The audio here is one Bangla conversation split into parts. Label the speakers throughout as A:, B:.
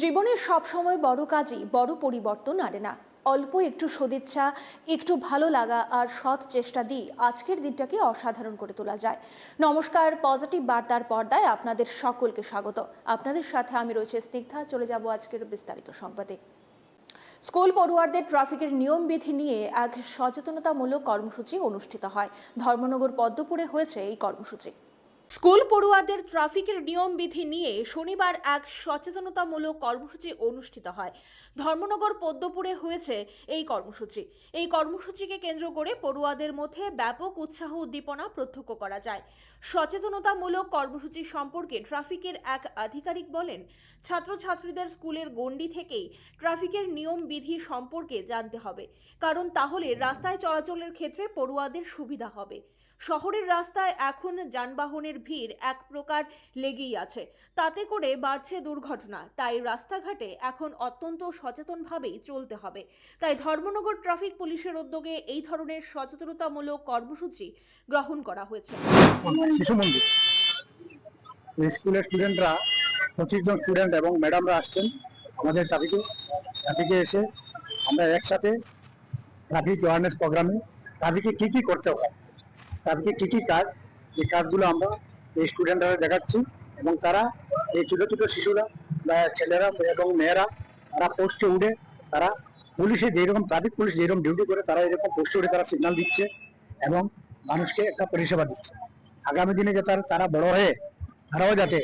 A: জীবনের সব সময় বড় কাজই বড় পরিবর্তন আনে না। অল্প একটু সদিচ্ছা, একটু ভালো লাগা আর সৎ চেষ্টা দিয়ে আজকের দিনটাকে অসাধারণ করে তোলা যায়। নমস্কার, পজিটিভ বার্তার পর্দায় আপনাদের সকলকে স্বাগত। আপনাদের সাথে আমি রয়েছে স্নিগ্ধা, চলে যাব আজকের বিস্তারিত সংবাদে। স্কুল পড়ুয়ারদের ট্রাফিকের নিয়মবিধি নিয়ে এক সচেতনতামূলক কর্মসূচি অনুষ্ঠিত হয়। ধর্মনগর পদ্মপুরে হয়েছে এই কর্মসূচি। স্কুল পড়ুয়াদের ট্রাফিকের নিয়মবিধি নিয়ে শনিবার এক সচেতনতামূলক কর্মসূচি অনুষ্ঠিত হয়। ধর্মনগর পদ্মপুরে হয়েছে এই কর্মসূচি। এই কর্মসূচিকে কেন্দ্র করে পড়ুয়াদের মধ্যে ব্যাপক উৎসাহ উদ্দীপনা প্রত্যক্ষ করা যায়। সচেতনতামূলক কর্মসূচি সম্পর্কে ট্রাফিকের এক আধিকারিক বলেন, ছাত্রছাত্রীদের স্কুলের গণ্ডি থেকেই ট্রাফিকের নিয়ম বিধি সম্পর্কে জানতে হবে। কারণ তাহলে রাস্তায় চলাচলের ক্ষেত্রে পড়ুয়াদের সুবিধা হবে। শহরের রাস্তায় এখন যানবাহনের ভিড় এক প্রকার লেগেই আছে। তাতে করে বাড়ছে দুর্ঘটনা, তাই রাস্তাঘাটে এখন অত্যন্ত সচেতনভাবেই চলতে হবে। তাই ধর্মনগর ট্রাফিক পুলিশের উদ্যোগে এই ধরনের সচেতনতামূলক কর্মসূচি গ্রহণ করা হয়েছে।
B: স্কুলের স্টুডেন্টরা পঁচিশ জন স্টুডেন্ট এবং ম্যাডামরা আসছেন আমাদের ট্রাফিকে। ট্রাফিকে এসে আমরা একসাথে ট্রাফিক অ্যাওয়ারনেস প্রোগ্রামে ট্রাফিকে কী কী করতে হয়? ট্রাফিকে কী কী কাজ, এই কাজগুলো আমরা এই স্টুডেন্টরা দেখাচ্ছি এবং তারা, এই ছোটো ছোটো শিশুরা বা ছেলেরা এবং মেয়েরা, তারা পোস্টে উঠে, তারা পুলিশে যেরকম ট্রাফিক পুলিশ যেরকম ডিউটি করে, তারা এরকম পোস্টে উঠে তারা সিগন্যাল দিচ্ছে এবং মানুষকে একটা পরিষেবা দিচ্ছে। আগামী দিনে যাতে তারা বড় হয়ে, তারাও যাতে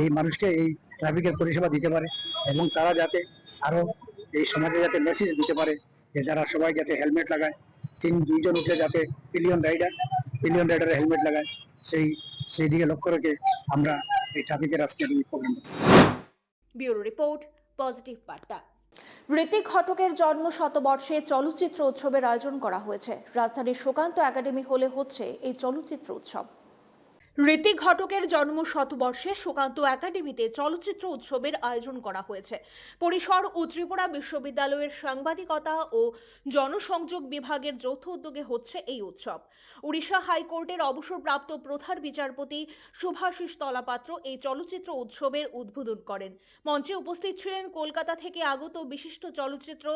B: এই মানুষকে এই ট্রাফিকের পরিষেবা দিতে পারে এবং তারা যাতে আরও এই সমাজে যাতে মেসেজ দিতে পারে যে যারা সবাই যাতে হেলমেট লাগায় তিন দুইজন উঠে যাতে পিলিয়ন রাইডার পিলিয়ন রাইডারে হেলমেট লাগায় সেই সেই দিকে লক্ষ্য রেখে আমরা এই ট্রাফিকের আজকে এই প্রোগ্রাম
A: ব্যুরো রিপোর্ট পজিটিভ বার্তা। ঋতিক ঘটকের জন্ম শতবর্ষে চলচ্চিত্র উৎসবের আয়োজন করা হয়েছে। রাজধানীর সুকান্ত একাডেমি হলে হচ্ছে এই চলচ্চিত্র উৎসব। ঋতিক ঘটকের জন্ম শতবর্ষে সুকান্ত একাডেমিতে চলচ্চিত্র উৎসবের আয়োজন করা হয়েছে। পরিসর ও ত্রিপুরা বিশ্ববিদ্যালয়ের সাংবাদিকতা ও জনসংযোগ বিভাগের যৌথ উদ্যোগে হচ্ছে এই উৎসব। উড়িষ্যা হাইকোর্টের অবসরপ্রাপ্ত প্রধান বিচারপতি শুভাশিস তলাপাত্র এই চলচ্চিত্র উৎসবের উদ্বোধন করেন। মঞ্চে উপস্থিত ছিলেন কলকাতা থেকে আগত বিশিষ্ট চলচ্চিত্র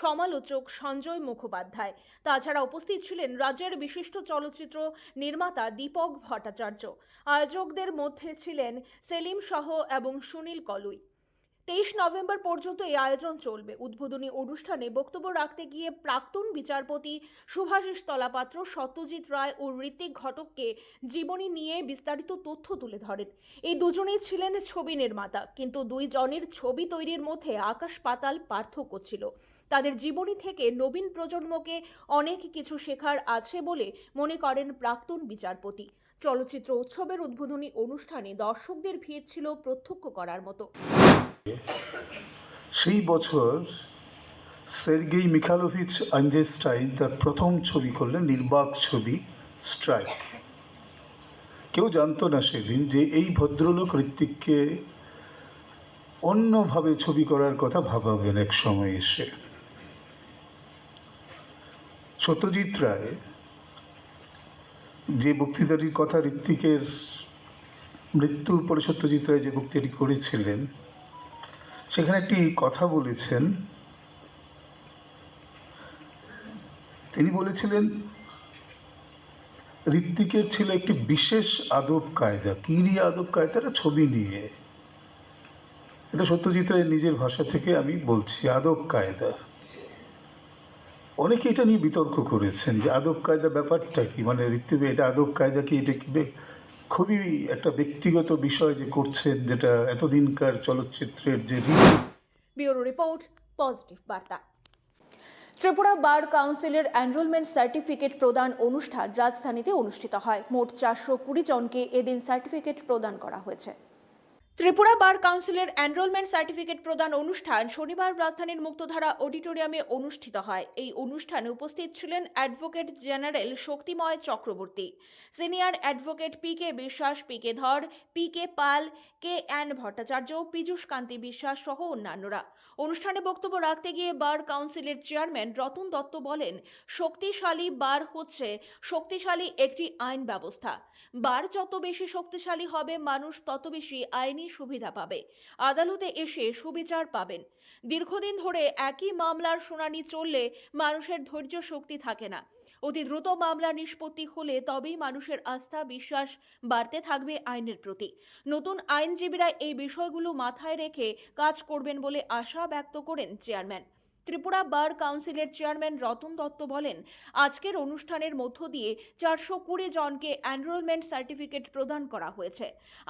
A: সমালোচক সঞ্জয় মুখোপাধ্যায়। তাছাড়া উপস্থিত ছিলেন রাজ্যের বিশিষ্ট চলচ্চিত্র নির্মাতা দীপক ভট্টাচার্য। আয়োজকদের মধ্যে ছিলেন সেলিম সহ এবং সুনীল কলুই। তেইশ নভেম্বর পর্যন্ত এই আয়োজন চলবে। উদ্বোধনী অনুষ্ঠানে বক্তব্য রাখতে গিয়ে প্রাক্তন বিচারপতি শুভাশিস তলাপাত্র, সত্যজিৎ রায় ও ঋতিক ঘটককে জীবনী নিয়ে বিস্তারিত তথ্য তুলে ধরেন। এই দুজনেই ছিলেন ছবি নির্মাতা, কিন্তু দুই জনের ছবি তৈরির মধ্যে আকাশ পাতাল পার্থক্য ছিল। তাদের জীবনী থেকে নবীন প্রজন্মকে অনেক কিছু শেখার আছে বলে মনে করেন প্রাক্তন বিচারপতি। চলচ্চিত্র উৎসবের উদ্বোধনী অনুষ্ঠানে দর্শকদের ভিড় ছিল প্রত্যক্ষ করার মতো।
C: সেই বছর সের্গেই মিখালোভিচ আঞ্জেস্টাইন তার প্রথম ছবি করলেন, নির্বাক ছবি স্ট্রাইক। কেউ জানতো না সেদিন যে এই ভদ্রলোক ঋত্বিককে অন্যভাবে ছবি করার কথা ভাবাবেন এক সময় এসে। সত্যজিৎ রায় যে বক্তৃতাটির কথা ঋত্বিকের মৃত্যুর পরে সত্যজিৎ রায় যে বক্তৃতাটি করেছিলেন, সেখানে একটি কথা বলেছেন। তিনি বলেছিলেন, ঋত্বিকের ছিল একটি বিশেষ আদব কায়দা। কি নিয়ে আদব কায়দাটা ছবি নিয়ে। এটা সত্যজিৎ রায়ের নিজের ভাষা থেকে আমি বলছি, আদব কায়দা। অনেকে এটা নিয়ে বিতর্ক করেছেন যে আদব কায়দা ব্যাপারটা কি? মানে ঋত্বিক, এটা আদব কায়দা কি? এটা কি? খুবই একটা ব্যক্তিগত বিষয় যে করছেন যেটা এতদিনকার চলচ্চিত্রের যে
A: ব্যুরো রিপোর্ট, পজিটিভ বার্তা। ত্রিপুরা বার কাউন্সিলের এনরোলমেন্ট সার্টিফিকেট প্রদান অনুষ্ঠান রাজধানীতে অনুষ্ঠিত হয়। মোট চারশো কুড়ি জনকে এদিন সার্টিফিকেট প্রদান করা হয়েছে। ত্রিপুরা বার কাউন্সিলের এনরোলমেন্ট সার্টিফিকেট প্রদান অনুষ্ঠান শনিবার রাজধানীর মুক্তধারা অডিটোরিয়ামে অনুষ্ঠিত হয়। এই অনুষ্ঠানে উপস্থিত ছিলেন advocate general Shaktimay Chakraborty, senior advocate P K Biswas, P K Dhar, P K Pal, K N Bhattacharya, Piyush Kanti Biswas সহ অন্যান্যরা। অনুষ্ঠানে বক্তব্য রাখতে গিয়ে বার কাউন্সিলের চেয়ারম্যান রতন দত্ত বলেন, শক্তিশালী বার হচ্ছে শক্তিশালী একটি আইন ব্যবস্থা। বার যত বেশি শক্তিশালী হবে মানুষ তত বেশি আইনি সুবিধা পাবে। আদালতে এসে সুবিচার পাবেন। দীর্ঘদিন ধরে একই মামলার শুনানি চললে মানুষের ধৈর্য শক্তি থাকে না। অতি দ্রুত মামলা নিষ্পত্তি হলে তবেই মানুষের আস্থা, বিশ্বাস বাড়তে থাকবে আইনের প্রতি। নতুন আইনজীবীরা এই বিষয়গুলো মাথায় রেখে কাজ করবেন বলে আশা ব্যক্ত করেন চেয়ারম্যান। ত্রিপুরা বার কাউন্সিলের চেয়ারম্যান রতন দত্ত বলেন, আজকের অনুষ্ঠানের মধ্য দিয়ে চারশো কুড়ি জনকে এনরোলমেন্ট সার্টিফিকেট প্রদান করা হয়েছে।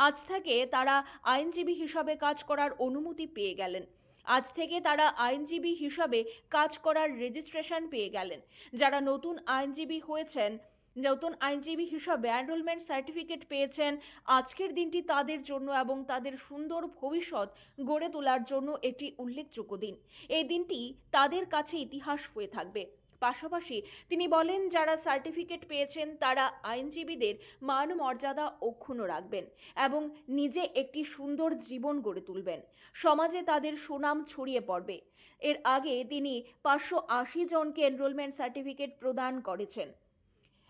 A: আজ থেকে তারা আইনজীবী হিসাবে কাজ করার অনুমতি পেয়ে গেলেন। আজ থেকে তারা আইনজীবী হিসাবে কাজ করার রেজিস্ট্রেশন পেয়ে গেলেন। যারা নতুন আইনজীবী হয়েছেন নতুন আইনজীবী হিসাবে এনরোলমেন্ট সার্টিফিকেট পেয়েছেন। আজকের দিনটি তাদের জন্য এবং তাদের সুন্দর ভবিষ্যৎ গড়ে তোলার জন্য এটি উল্লেখযোগ্য দিন। এই দিনটি তাদের কাছে ইতিহাস হয়ে থাকবে। পাশাপাশি তিনি বলেন, যারা সার্টিফিকেট পেয়েছেন, তারা আইনজীবীদের মান মর্যাদা অক্ষুণ্ণ রাখবেন এবং নিজে একটি সুন্দর জীবন গড়ে তুলবেন। সমাজে তাদের সুনাম ছড়িয়ে পড়বে। এর আগে তিনি পাঁচশো আশি জনকে এনরোলমেন্ট সার্টিফিকেট প্রদান করেছেন।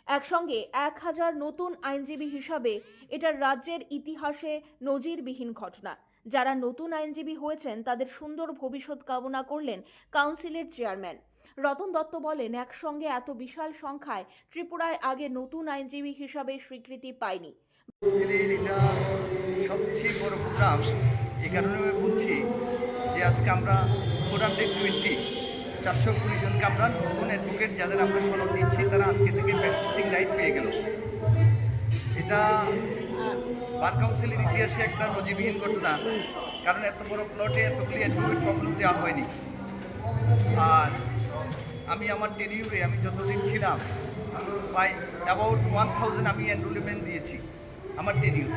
A: একসঙ্গে এক হাজার নতুন আইনজীবী হিসাবে এটা রাজ্যের ইতিহাসে নজিরবিহীন ঘটনা। যারা নতুন আইনজীবী হয়েছেন, তাদের সুন্দর ভবিষ্যৎ কামনা করলেন কাউন্সিলের চেয়ারম্যান। রতন দত্ত বলেন, একসঙ্গে এত বিশাল সংখ্যায় ত্রিপুরায় আগে নতুন আইনজীবী হিসাবে স্বীকৃতি পায়নি
D: কারণে বলছি যে আজকে আমরা টোয়েন্টি চারশো কুড়ি জনকে আমরা নতুন অ্যাডভোকেট যাদের আমরা সনদ দিচ্ছি তারা আজকে থেকে প্র্যাকটিসিং রাইট পেয়ে গেল। এটা বার কাউন্সিলের ইতিহাসে একটা নজিরবিহীন ঘটনা, কারণ এত বড় প্লটে এতগুলি অ্যাডভোকেট কখনো দেওয়া হয়নি। আর আমি আমার টেনিউরে আমি যতদিন ছিলাম, প্রায় অ্যাবাউট ওয়ান থাউজেন্ড আমি এনরোলমেন্ট দিয়েছি আমার টেনিউর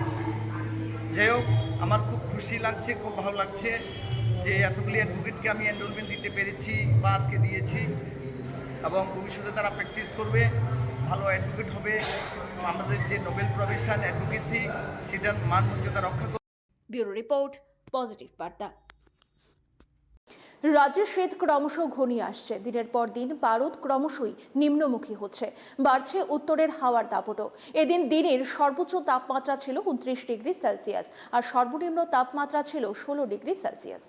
D: যাই হোক, আমার খুব খুশি লাগছে, খুব ভালো লাগছে। যে এতগুলি অ্যাডভোকেটকে আমি এনরোলমেন্ট দিতে পেরেছি বা আজকে দিয়েছি, এবং ভবিষ্যতে তারা প্র্যাকটিস করবে, ভালো অ্যাডভোকেট হবে। আমাদের যে নোবেল প্রফেশন অ্যাডভোকেসি সেটার মান মর্যাদা রক্ষা করবে।
A: ব্যুরো রিপোর্ট, পজিটিভ বার্তা। রাজ্যের শীত ক্রমশ ঘনিয়ে আসছে। দিনের পর দিন পারদ ক্রমশই নিম্নমুখী হচ্ছে। বাড়ছে উত্তরের হাওয়ার দাপটও। এদিন দিনের সর্বোচ্চ তাপমাত্রা ছিল উনত্রিশ ডিগ্রি সেলসিয়াস, আর সর্বনিম্ন তাপমাত্রা ছিল ষোলো ডিগ্রি সেলসিয়াস।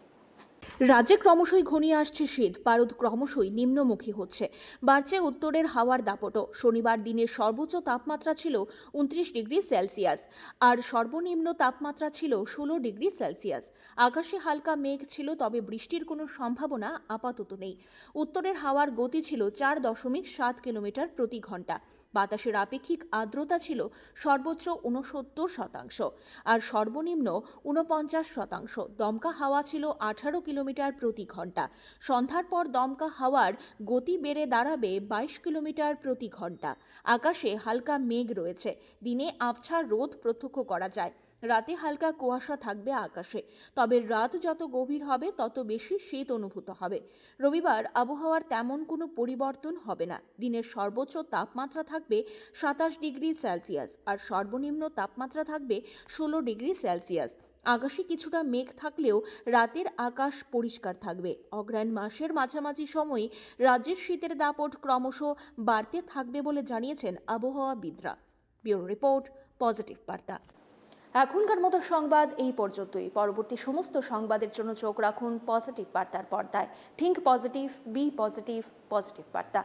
A: রাজ্যে ক্রমশই ঘনিয়ে আসছে শীত পারদ ক্রমশই নিম্নমুখী হচ্ছে। বাড়ছে উত্তরের হাওয়ার দাপটও। শনিবার দিনের সর্বোচ্চ তাপমাত্রা ছিল উনত্রিশ ডিগ্রি সেলসিয়াস আর সর্বনিম্ন তাপমাত্রা ছিল ষোলো ডিগ্রি সেলসিয়াস। আকাশে হালকা মেঘ ছিল, তবে বৃষ্টির কোনো সম্ভাবনা আপাতত নেই। উত্তরের হাওয়ার গতি ছিল চার দশমিক সাত কিলোমিটার প্রতি ঘণ্টা। বাতাসের আপেক্ষিক আর্দ্রতা ছিল সর্বোচ্চ ঊনসত্তর শতাংশ আর সর্বনিম্ন ঊনপঞ্চাশ শতাংশ। দমকা হাওয়া ছিল আঠারো কিলোমিটার প্রতি ঘণ্টা। সন্ধ্যার পর দমকা হাওয়ার গতি বেড়ে দাঁড়াবে বাইশ কিলোমিটার প্রতি ঘণ্টা। আকাশে হালকা মেঘ রয়েছে। দিনে আবছা রোদ প্রত্যক্ষ করা যায়। রাতে হালকা কুয়াশা থাকবে আকাশে। তবে রাত যত গভীর হবে, তত বেশি শীত অনুভূত হবে। রবিবার আবহাওয়ার তেমন কোনো পরিবর্তন হবে না। দিনের সর্বোচ্চ তাপমাত্রা থাকবে সাতাশ ডিগ্রি সেলসিয়াস আর সর্বনিম্ন তাপমাত্রা থাকবে ষোলো ডিগ্রি সেলসিয়াস। আকাশে কিছুটা মেঘ থাকলেও রাতের আকাশ পরিষ্কার থাকবে। অগ্রায়ণ মাসের মাঝামাঝি সময়ে রাজ্যের শীতের দাপট ক্রমশ বাড়তে থাকবে বলে জানিয়েছেন আবহাওয়াবিদরা। ব্যুরো রিপোর্ট, পজিটিভ বার্তা। এখনকার মতো সংবাদ এই পর্যন্তই। পরবর্তী সমস্ত সংবাদের জন্য চোখ রাখুন পজিটিভ বার্তার পর্দায়। Think positive be positive positive বার্তা।